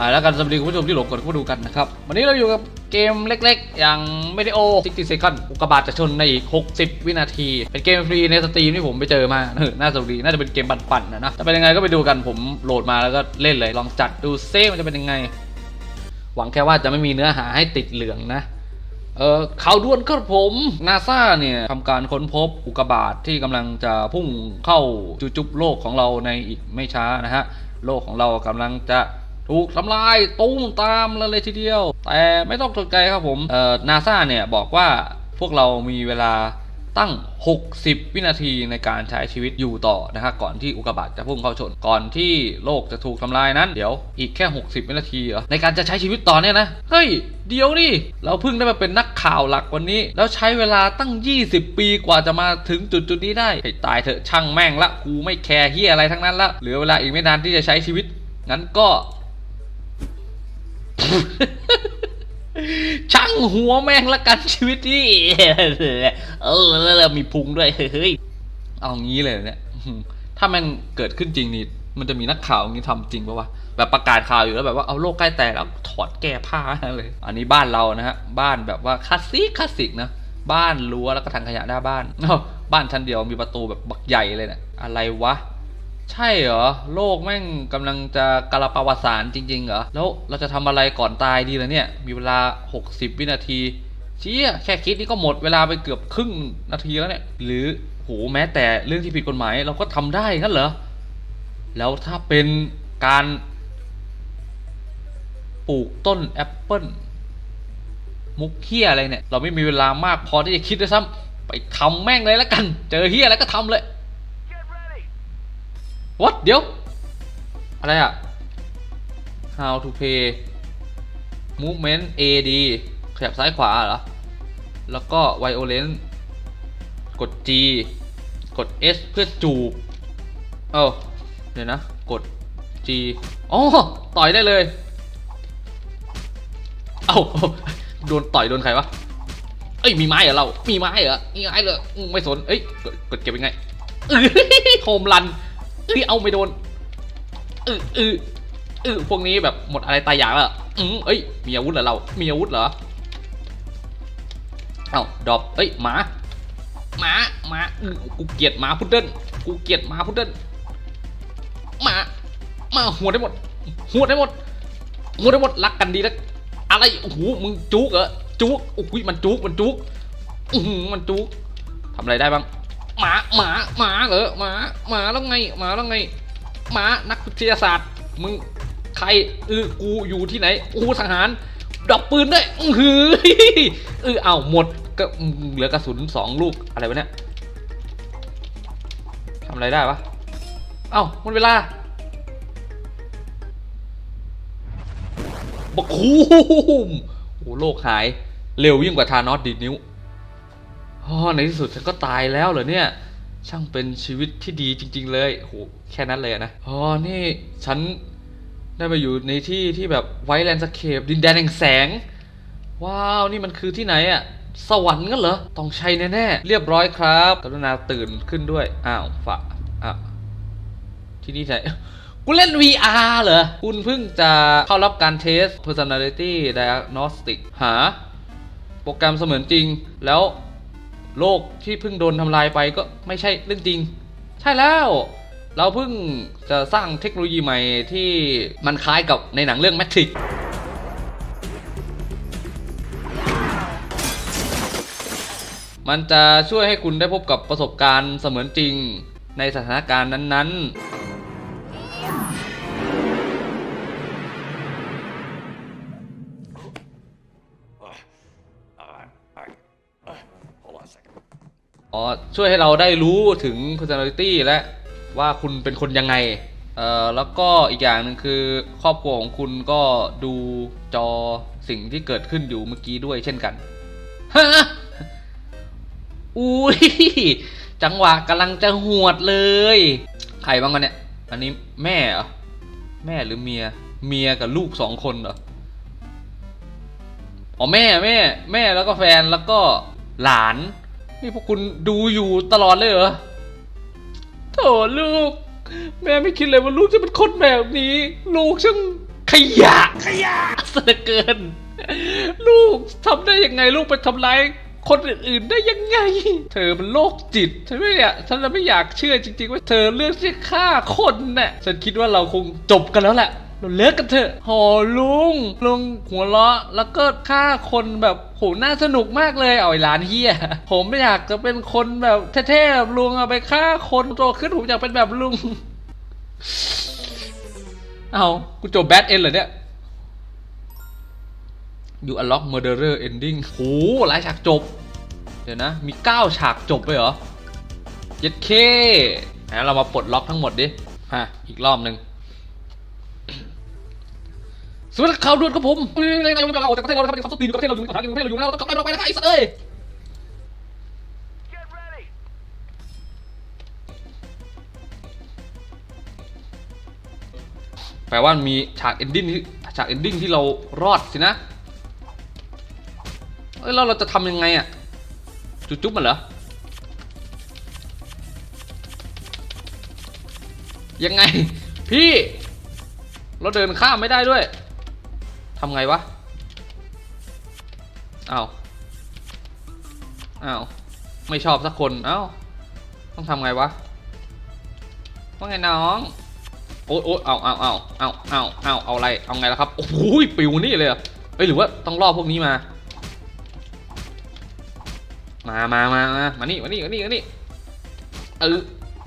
อ่าแล้วกันสวัสดีคุณผู้ชมที่หลงกดเข้ามาดูกันนะครับ วันนี้เราอยู่กับเกมเล็กๆ อย่าง Meteo 60 Second อุกกาบาตจะชนในอีก 60 วินาที เป็นเกมฟรีในสตรีมที่ผมไปเจอมาเออน่าสนุกดีน่าจะเป็นเกมปั่นๆนะนะจะเป็นยังไงก็ไปดูกันผมโหลดมาแล้วก็เล่นเลยลองจัดดูเซ่มันจะเป็นยังไง หวังแค่ว่าจะไม่มีเนื้อหาให้ติดเหลืองนะเออข่าวด่วนครับผมนาซาเนี่ยทำการค้นพบอุกกาบาตที่กำลังจะพุ่งเข้าจุจุบโลกของเราในอีกไม่ช้านะฮะโลกของเรากำลังจะ ถูกทำลายตุ้มตามเลยทีเดียว แต่ไม่ต้องตกใจครับผมเอ่อนาซาเนี่ยบอกว่าพวกเรามีเวลาตั้ง 60 วินาทีในการใช้ชีวิตอยู่ต่อนะฮะก่อนที่อุกกาบาตจะพุ่งเข้าชน ก่อนที่โลกจะถูกทำลายนั้น เดี๋ยวอีกแค่ 60 วินาทีเหรอในการจะใช้ชีวิตต่อเนี่ยนะ เฮ้ย เดี๋ยวนี่ เราเพิ่งได้มาเป็นนักข่าวหลักวันนี้ แล้วใช้เวลาตั้ง 20 ปีกว่าจะมาถึงจุดจุดนี้ได้ให้ตายเถอะช่างแม่งละกูไม่แคร์เฮียอะไรทั้งนั้นละเหลือเวลาอีกไม่นานที่จะใช้ชีวิตงั้นก็ ช่างหัวแม่งละกันชีวิตที่เออแล้วมีพุงด้วยเฮ้ยเอางี้เลยเนี่ยถ้าแม่งเกิดขึ้นจริงนี่มันจะมีนักข่าวอย่างนี้ทำจริงปะวะแบบประกาศข่าวอยู่แล้วแบบว่าเอาโลกใกล้แตกแล้วถอดแก้ผ้าเลย อันนี้บ้านเรานะฮะบ้านแบบว่าคลาสสิกคลาสสิกนะบ้านรั้วแล้วก็ทางขยะหน้าบ้านบ้านชั้นเดียวมีประตูแบบบักใหญ่เลยเนะี่ยอะไรวะ ใช่เหรอ โลกแม่งกำลังจะกาลปาวสารจริง ๆ เหรอ แล้วเราจะทำอะไรก่อนตายดีล่ะเนี่ย มีเวลา 60 วินาทีเชี่ยแค่คิดนี่ก็หมดเวลาไปเกือบครึ่งนาทีแล้วเนี่ย หรือโหแม้แต่เรื่องที่ผิดกฎหมายเราก็ทำได้งั้นเหรอ แล้วถ้าเป็นการปลูกต้นแอปเปิลมุกเฮียอะไรเนี่ย เราไม่มีเวลามากพอที่จะคิดด้วยซ้ำไปทำแม่งเลยแล้วกัน เจอเฮียอะไรก็ทำเลย What เดี๋ยว อะไรอะ How to play movement AD ขยับซ้ายขวาเหรอ แล้วก็ violence กด G กด S เพื่อจูบ เอ้าเดี๋ยวนะ กด G อ๋อ ต่อยได้เลย เอ้าโดนต่อยโดนใครวะ เอ้ย มีไม้เหรอเรา มีไม้เหรอมีไม้เหรอ ไม่สน เอ้ย กดเก็บยังไงโฮมรัน เอ้ยเอาไม่โดนเออเออเออพวกนี้แบบหมดอะไรตายอยากแล้วอะอืมเอ้ยมีอาวุธเหรอเรา มีอาวุธเหรอเอ้าดรอปเอ้ยหมาหมาหมาอือกูเกลียดหมาพุดเดิ้ลกูเกลียดหมาพุดเดิ้ลหมามาหัวได้หมด หัวได้หมด หัวได้หมดรักกันดีแล้วอะไรโอ้โหมึงจุกเหรอจุกโอ้ยมันจุกมันจุกอือมันจุกทำอะไรได้บ้าง หมาหมาหมาเหรอหมาหมาแล้วไงหมาแล้วไงหมานักวิทยาศาสตร์ มึงใครเออกูอยู่ที่ไหนกูทหารดอกปืนด้วยอือหือเออเอาหมดก็เหลือกระสุนสองลูกอะไรวะเนี่ยทำอะไรได้วะเอ้าหมดเวลาบักคูมโอ้โลกหาย เร็วยิ่งกว่าทานอสดีดนิ้ว อ๋อในที่สุดฉันก็ตายแล้วเหรอเนี่ย ช่างเป็นชีวิตที่ดีจริง ๆ เลยโหแค่นั้นเลยนะอ๋อนี่ฉันได้มาอยู่ในที่ที่แบบไวท์แลนด์สเคปดินแดนแห่งแสง ว้าว นี่มันคือที่ไหนอะสวรรค์กันเหรอ ต้องใช่แน่ๆ เรียบร้อยครับกรุณาตื่นขึ้นด้วย อ้าวฝะอะที่นี่ไหนกูเล่น VR เหรอ คุณเพิ่งจะเข้ารับการเทส personality diagnostic หา โปรแกรมเสมือนจริง แล้ว โลกที่เพิ่งโดนทำลายไปก็ไม่ใช่เรื่องจริง ใช่แล้ว เราเพิ่งจะสร้างเทคโนโลยีใหม่ที่มันคล้ายกับในหนังเรื่องแมทริกมันจะช่วยให้คุณได้พบกับประสบการณ์เสมือนจริงในสถานการณ์นั้นๆ อ๋อช่วยให้เราได้รู้ถึง personality และว่าคุณเป็นคนยังไงเอ่อแล้วก็อีกอย่างหนึ่งคือครอบครัวของคุณก็ดูจอสิ่งที่เกิดขึ้นอยู่เมื่อกี้ด้วยเช่นกันฮะอุ้ยจังหวะกำลังจะหวดเลยใครบ้างกันเนี่ย อันนี้แม่เหรอแม่หรือเมีย เมียกับลูกสองคนเหรออ๋อแม่แม่ แม่แล้วก็แฟนแล้วก็หลาน นี่พวกคุณดูอยู่ตลอดเลยเหรอโถลูก แม่ไม่คิดเลยว่าลูกจะเป็นคนแบบนี้ ลูกช่างขยะขยะเสือเกิน ลูกทำได้ยังไงลูกไปทำร้ายคนอื่นๆได้ยังไง เธอมันโรคจิตใช่ไหมเนี่ยฉันเลยไม่อยากเชื่อจริง ๆ ว่าเธอเลือกที่จะฆ่าคนน่ะฉันคิดว่าเราคงจบกันแล้วแหละ เราเลิกกันเถอะโหลุงลุงหัวเราะแล้วก็ฆ่าคนแบบโหน่าสนุกมากเลยเอาไอ้หลานเฮียผมไม่อยากจะเป็นคนแบบเท่ๆแบบลุงเอาไปฆ่าคนโตขึ้นผมอยากเป็นแบบลุง เอากูจบแบดเอ็นเหรอเนี่ย You unlock murderer ending โหหลายฉากจบ เดี๋ยวนะ มี 9 ฉากจบไปเหรอเย็ดเคเรามาปลดล็อกทั้งหมดดิฮะอีกรอบหนึ่ง สวัสดีข่าวด่วนครับผมเฮ้ยเราออกจากประเทศเราครับเขาต้องตีอยู่กับประเทศเราอยู่กับประเทศเราอยู่แล้วต้องกลับไปเราไปนะครับไอ้สัตว์เอ้ยแปลว่ามีฉากเอนดิ้งที่ฉากเอนดิ้งที่เรารอดสินะเอ้ยแล้วเราจะทำยังไงอะจุ๊บจุ๊บมันเหรอ ยังไง พี่ เราเดินข้ามไม่ได้ด้วย ทำไงวะอ้าวอ้าวไม่ชอบสักคนเอ้าต้องทำไงวะว่าไงน้องโอ๊ยโอ๊ยเอาเอาเอาเอาเอาเอาเอาอะไรเอาไงล่ะครับโอ้โหปิวนี่เลยเหรอเอ้ยหรือว่าต้องล่อพวกนี้มา มามามามามานี่มานี่มานี่มานี่เออ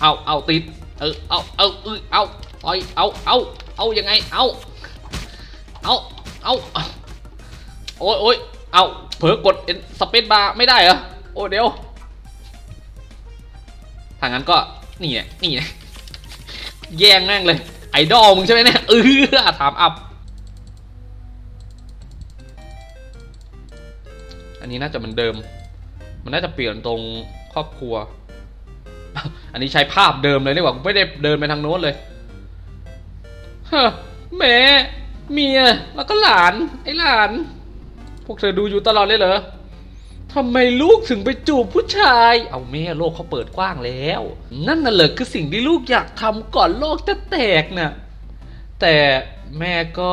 เอาเอาติดเออเอาเอาเออเอาต่อยเอาเอาเอายังไงเอาเอา เอาโอ๊ยโอ๊ยเอาเผลอกดสเปซบาร์ไม่ได้เหรอโอ้เดี๋ยวถ้างั้นก็นี่ไงนี่ไงแย่งแม่งเลย ไอดอลมึงใช่ไหมเนี่ยเออถามอัพอันนี้น่าจะเหมือนเดิม มันน่าจะเปลี่ยนตรงครอบครัว อันนี้ใช้ภาพเดิมเลยดีกว่าไม่ได้เดินไปทางโน้นเลยเฮ้แม่ เมียแล้วก็หลาน ไอหลาน พวกเธอดูอยู่ตลอดเลยเหรอทำไมลูกถึงไปจูบผู้ชาย เอาแม่โลกเขาเปิดกว้างแล้ว นั่นน่ะเหรอคือสิ่งที่ลูกอยากทำก่อนโลกจะแตกน่ะแต่แม่ก็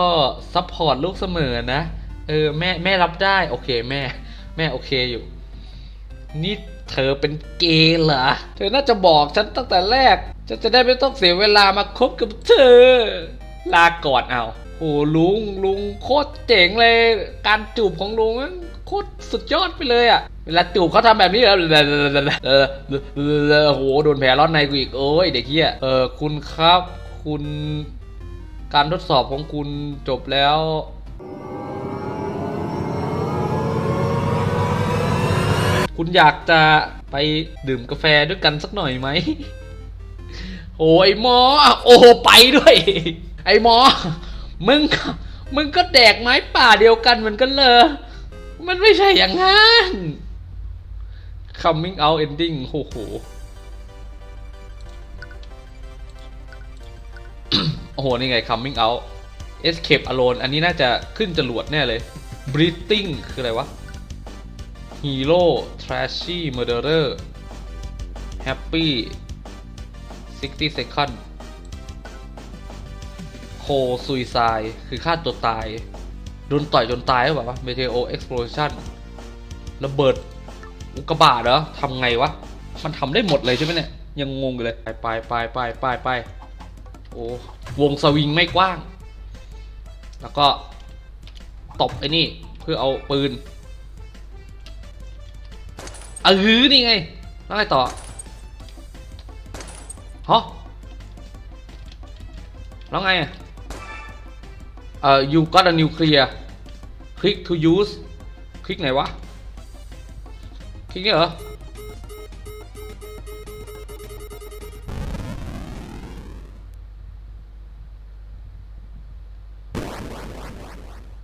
ซัพพอร์ตลูกเสมอนะ เออแม่แม่รับได้โอเคแม่ แม่โอเคอยู่ นี่เธอเป็นเกย์เหรอ เธอน่าจะบอกฉันตั้งแต่แรกฉันจะได้ไม่ต้องเสียเวลามาคบกับเธอ ลาก่อนเอา โหลุงลุงโคตรเจ๋งเลย การจูบของลุงโคตรสุดยอดไปเลยอะเวลาจูบเขาทำแบบนี้เหรอเออเออเออโหโดนแผลร้อนในกูอีกโอ้ยเด็กเฮียเออคุณครับ คุณการทดสอบของคุณจบแล้วคุณอยากจะไปดื่มกาแฟด้วยกันสักหน่อยไหม โอ้ยหมอ โอ้ไปด้วย ไอ้หมอ มึงมึงก็แดกไม้ป่าเดียวกันเหมือนกันเลย มันไม่ใช่อย่างนั้น coming out ending โอ้โหโอ้โห นี่ไง coming out escape alone อันนี้น่าจะขึ้นจรวดแน่เลย breathing คืออะไรวะ hero trashy murderer happy 60 second ซุยไซคือฆ่าตัวตาย โดนต่อยจนตายหรือเปล่าวะ Meteo explosion ระเบิดอุกกาบาตเหรอทำไงวะ มันทำได้หมดเลยใช่ไหมเนี่ย ยังงงอยู่เลยไปไปไปไปไปไปโอ้วงสวิงไม่กว้าง แล้วก็ตบไอ้นี่เพื่อเอาปืนเออนี่ไง แล้วไงต่อฮะแล้วไงอะ เอ่อ you got a nuclear click to use คลิกไหนวะ คลิกนี่เหรอ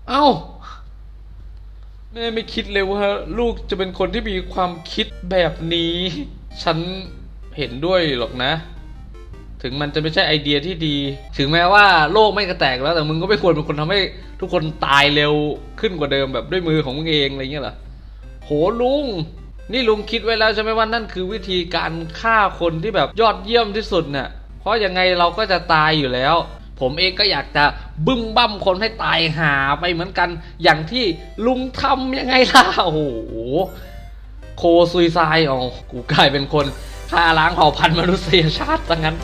เอ้า แม่ไม่คิดเลยว่าลูกจะเป็นคนที่มีความคิดแบบนี้ ฉันเห็นด้วยหรอกนะ ถึงมันจะไม่ใช่ไอเดียที่ดี ถึงแม้ว่าโลกไม่กระแตกแล้วแต่มึงก็ไม่ควรเป็นคนทำให้ทุกคนตายเร็วขึ้นกว่าเดิมแบบด้วยมือของมึงเองอะไรเงี้ยเหรอโหลุง นี่ลุงคิดไว้แล้วใช่ไหมว่านั่นคือวิธีการฆ่าคนที่แบบยอดเยี่ยมที่สุดเนี่ยเพราะยังไงเราก็จะตายอยู่แล้ว ผมเองก็อยากจะบึ้มบั้มคนให้ตายหาไปเหมือนกัน อย่างที่ลุงทำยังไงล่ะโอ้โหโคซุยไซด์อ๋อกูกลายเป็นคนฆ่าล้างเผ่าพันธุ์มนุษยชาติซะงั้น